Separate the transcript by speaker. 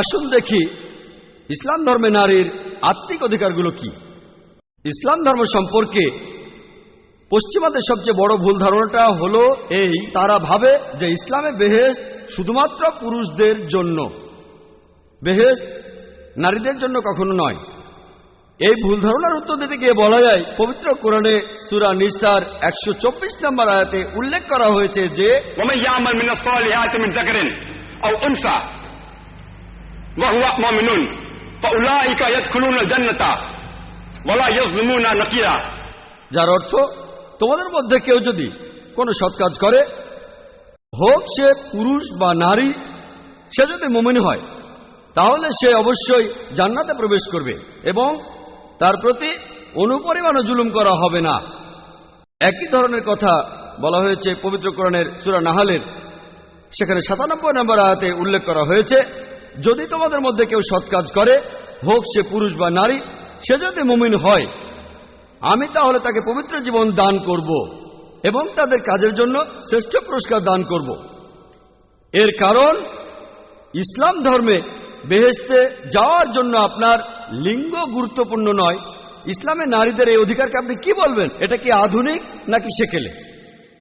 Speaker 1: আসুন দেখি, ইসলাম ধর্মে নারীর আত্মিক অধিকারগুলো কি? ইসলাম ধর্ম সম্পর্কে পশ্চিমাদের সবচেয়ে বড় ভুল ধারণাটা হলো এই, তারা ভাবে যে ইসলামে বেহেস শুধুমাত্র পুরুষদের জন্য বেহেস নারীদের জন্য কখনো নয়। এই ভুল ধারণার উত্তর দিতে গিয়ে বলা যায়, পবিত্র কোরআনে সুরা নিসার একশো চব্বিশ নম্বর আয়াতে উল্লেখ করা হয়েছে যে
Speaker 2: وهو مؤمن فأولئك يدخلون الجنة ولا يظلمون نقيرا
Speaker 1: যার অর্থ তোমাদের মধ্যে কেউ যদি কোনো সৎ কাজ করে হোক সে পুরুষ বা নারী সে যদি মোমেন হয় তাহলে সে অবশ্যই জান্নাতে প্রবেশ করবে এবং তার প্রতি অনুপরিমাণও জুলুম করা হবে না একই ধরনের কথা বলা হয়েছে পবিত্র কোরআনের সুরা নাহালের সেখানে সাতানব্বই নম্বর আয়াতে উল্লেখ করা হয়েছে যদি তোমাদের মধ্যে কেউ সৎ কাজ করে, হোক সে পুরুষ বা নারী, সে যদি মুমিন হয়, আমি তাহলে তাকে পবিত্র জীবন দান করব এবং তাদের কাজের জন্য শ্রেষ্ঠ পুরস্কার দান করব। এর কারণ, ইসলাম ধর্মে বেহেস্তে যাওয়ার জন্য আপনার লিঙ্গ গুরুত্বপূর্ণ নয়। ইসলামে নারীদের এই অধিকারকে আপনি কি বলবেন? এটা কি আধুনিক নাকি সেকেলে?